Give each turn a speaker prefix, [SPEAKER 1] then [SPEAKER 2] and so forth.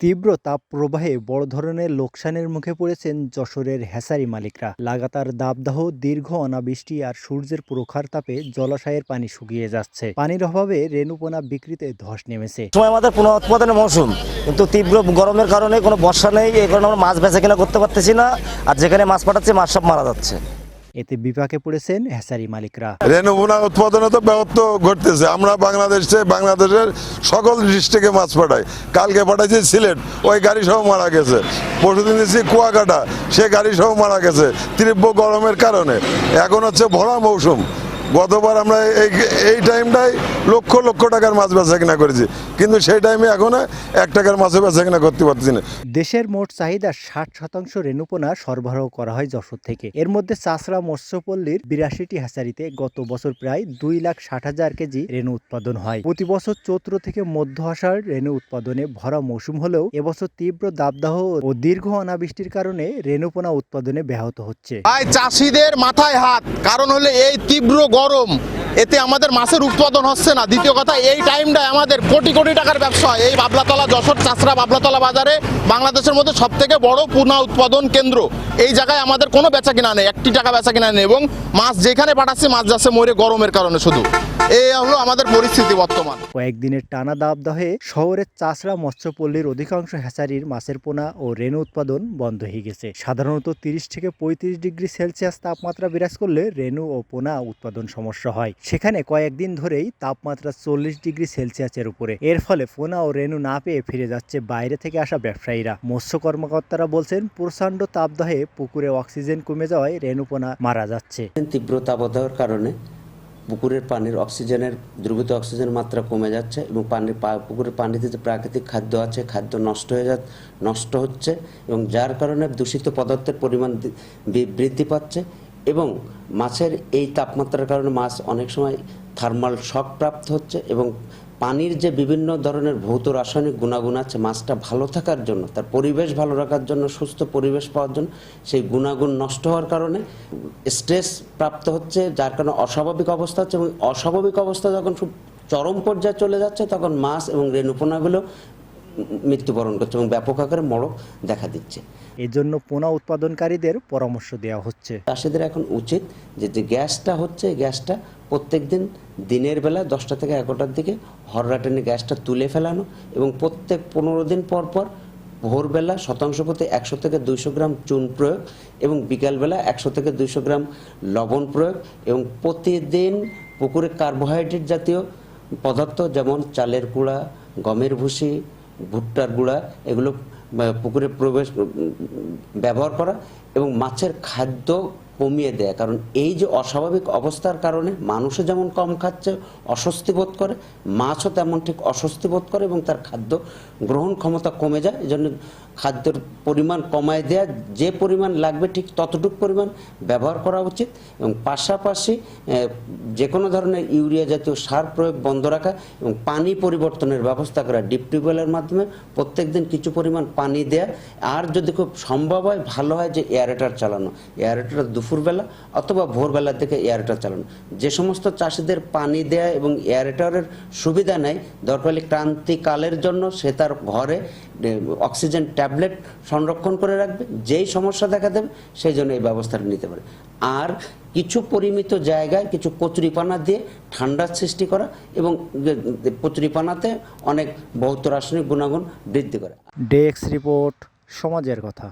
[SPEAKER 1] তীব্র তাপ প্রবাহে বড় ধরনের লোকসানের মুখে পড়েছেন যশোরের হ্যাসারি মালিকরা। লাগাতার দাবদাহ, দীর্ঘ অনাবৃষ্টি আর সূর্যের প্রখার তাপে জলাশয়ের পানি শুকিয়ে যাচ্ছে। পানির অভাবে রেণুপোনা বিক্রিতে ধস নেমেছে।
[SPEAKER 2] সময় আমাদের পুনঃ উৎপাদনের মৌসুম, কিন্তু তীব্র গরমের কারণে কোনো বর্ষা নেই, এই কারণে আমরা মাছ বেচা কিনা করতে পারতেছি না, আর যেখানে মাছ পাঠাচ্ছি, মাছ সব মারা যাচ্ছে।
[SPEAKER 1] এতে বিপাকে পড়েছেন হেসারি মালিকরা।
[SPEAKER 3] রেণুবোনা উৎপাদনে তো ব্যাহত ঘটতেছে। আমরা বাংলাদেশে বাংলাদেশের সকল ডিস্ট্রিক্টে মাছ পাঠাই। কালকে পাঠাইছি সিলেট, ওই গাড়ি সহ মারা গেছে। পরশুদিন দিয়েছি কুয়াকাটা, সে গাড়ি সহ মারা গেছে, তীব্র গরমের কারণে। এখন হচ্ছে ভরা মৌসুম। গতবার আমরা এই এই টাইমটাই লক্ষ লক্ষ টাকার মাছ বেচা কিনা করেছি। কিন্তু সেই টাইমে এখন এক টাকার মাছে বেচা কিনা করতে পারছি না।
[SPEAKER 1] দেশের মোট চাহিদা ষাট শতাংশ রেণুপোনা সরবরাহ করা হয় যশোর থেকে। এর মধ্যে চাষড়া মৎস্যপল্লীর বিরাশিটি হ্যাচারিতে গত বছর প্রায় দুই লাখ ষাট হাজার কেজি রেণু উৎপাদন হয়। প্রতি বছর চৈত্র থেকে মধ্য আষাঢ় রেণু উৎপাদনে ভরা মৌসুম হলেও এবছর তীব্র দাবদাহ ও দীর্ঘ অনাবৃষ্টির কারণে রেণুপোনা উৎপাদনে ব্যাহত হচ্ছে।
[SPEAKER 4] ভাই চাষিদের মাথায় হাত। কারণ হলে এই তীব্র গরম। এতে আমাদের মাছের উৎপাদন হচ্ছে না। দ্বিতীয় কথা, এই টাইমটায় আমাদের কোটি কোটি টাকার ব্যবসা হয়। এই বাবলাতলা যশোর চাষরা বাবলাতলা বাজারে বাংলাদেশের মধ্যে সব থেকে বড় পুনা উৎপাদন কেন্দ্র। এই জায়গায় আমাদের কোনো বেচা কিনা নেই, একটি টাকা বেচা কিনা নেই এবং মাছ যেখানে পাঠাচ্ছে, মাছ যাচ্ছে মরে গরমের কারণে শুধু। এই হলো আমাদের পরিস্থিতি বর্তমান।
[SPEAKER 1] কয়েকদিনের টানা দাবদাহে শহরের চাষড়া মৎস্যপল্লীর অধিকাংশ হ্যাচারির মাছের পোনা ও রেণু উৎপাদন বন্ধ হয়ে গেছে। সাধারণত তিরিশ থেকে পঁয়ত্রিশ ডিগ্রি সেলসিয়াস তাপমাত্রা বিরাজ করলে রেণু ও পোনা উৎপাদন সমস্যা হয়। সেখানে কয়েকদিন ধরেই তাপমাত্রা চল্লিশ ডিগ্রি সেলসিয়াসের উপরে। এর ফলে পোনা ও রেণু না পেয়ে ফিরে যাচ্ছে বাইরে থেকে আসা ব্যবসায়ীরা। মৎস্য কর্মকর্তারা বলছেন, প্রচণ্ড তাপদাহে পুকুরে অক্সিজেন কমে যাওয়ায় রেণু পোনা মারা যাচ্ছে।
[SPEAKER 5] তীব্র তাপদাহের কারণে পুকুরের পানির অক্সিজেনের, দ্রবীত অক্সিজেনের মাত্রা কমে যাচ্ছে এবং পানির পুকুরের পানিতে যে প্রাকৃতিক খাদ্য আছে, খাদ্য নষ্ট হয়ে যা নষ্ট হচ্ছে এবং যার কারণে দূষিত পদার্থের পরিমাণ বৃদ্ধি পাচ্ছে। এবং মাছের এই তাপমাত্রার কারণে মাছ অনেক সময় থার্মাল শক প্রাপ্ত হচ্ছে এবং পানির যে বিভিন্ন ধরনের ভৌত রাসায়নিক গুণাগুণ আছে, মাছটা ভালো থাকার জন্য, তার পরিবেশ ভালো রাখার জন্য, সুস্থ পরিবেশ পাওয়ার জন্য, সেই গুণাগুণ নষ্ট হওয়ার কারণে স্ট্রেস প্রাপ্ত হচ্ছে, যার কারণে অস্বাভাবিক অবস্থা হচ্ছে এবং অস্বাভাবিক অবস্থা যখন চরম পর্যায়ে চলে যাচ্ছে, তখন মাছ এবং রেণুপোনাগুলো মৃত্যুবরণ করছে এবং ব্যাপক আকারে মরক দেখা দিচ্ছে।
[SPEAKER 1] এজন্য পোনা উৎপাদনকারীদের পরামর্শ দেওয়া হচ্ছে।
[SPEAKER 5] চাষিদের এখন উচিত যে যে গ্যাসটা হচ্ছে গ্যাসটা প্রত্যেক দিন দিনের বেলা দশটা থেকে এগারোটার দিকে হররা টেনে গ্যাসটা তুলে ফেলানো এবং প্রত্যেক পনেরো দিন পর পর ভোরবেলা শতাংশ প্রতি একশো থেকে দুইশো গ্রাম চুন প্রয়োগ এবং বিকালবেলা একশো থেকে দুইশো গ্রাম লবণ প্রয়োগ এবং প্রতিদিন পুকুরে কার্বোহাইড্রেট জাতীয় পদার্থ যেমন চালের কুড়া গমের ভুসি ভুট্টার গুঁড়া এগুলো পুকুরে প্রবেশ ব্যবহার করা এবং মাছের খাদ্য কমিয়ে দেয়। কারণ এই যে অস্বাভাবিক অবস্থার কারণে মানুষও যেমন কম খাচ্ছে, অস্বস্তি বোধ করে, মাছও তেমন ঠিক অস্বস্তি বোধ করে এবং তার খাদ্য গ্রহণ ক্ষমতা কমে যায়। এই জন্য খাদ্যের পরিমাণ কমায় দেয়া, যে পরিমাণ লাগবে ঠিক ততটুকু পরিমাণ ব্যবহার করা উচিত এবং পাশাপাশি যে কোনো ধরনের ইউরিয়া জাতীয় সার প্রয়োগ বন্ধ রাখা এবং পানি পরিবর্তনের ব্যবস্থা করা, ডিপ টিউবওয়েলের মাধ্যমে প্রত্যেক দিন কিছু পরিমাণ পানি দেয়া। আর যদি খুব সম্ভব হয়, ভালো হয় যে এয়ারেটার চালানো। এয়ারেটার দুপুরবেলা অথবা ভোরবেলার দিকে এয়ারেটার চালানো। যে সমস্ত চাষিদের পানি দেয়া এবং এয়ারেটারের সুবিধা নেয়, দরকার ক্রান্তিকালের জন্য সে তার ঘরে অক্সিজেন ট্যাবলেট সংরক্ষণ করে রাখবে। যেই সমস্যা দেখা দেবে, সেই জন্য এই ব্যবস্থাটা নিতে পারে। আর কিছু পরিমিত জায়গায় কিছু কচুরিপানা দিয়ে ঠান্ডার সৃষ্টি করা এবং কচুরিপানাতে অনেক ভৌত রাসায়নিক গুণাগুণ বৃদ্ধি করে।
[SPEAKER 1] ডেস্ক রিপোর্ট, সমাজের কথা।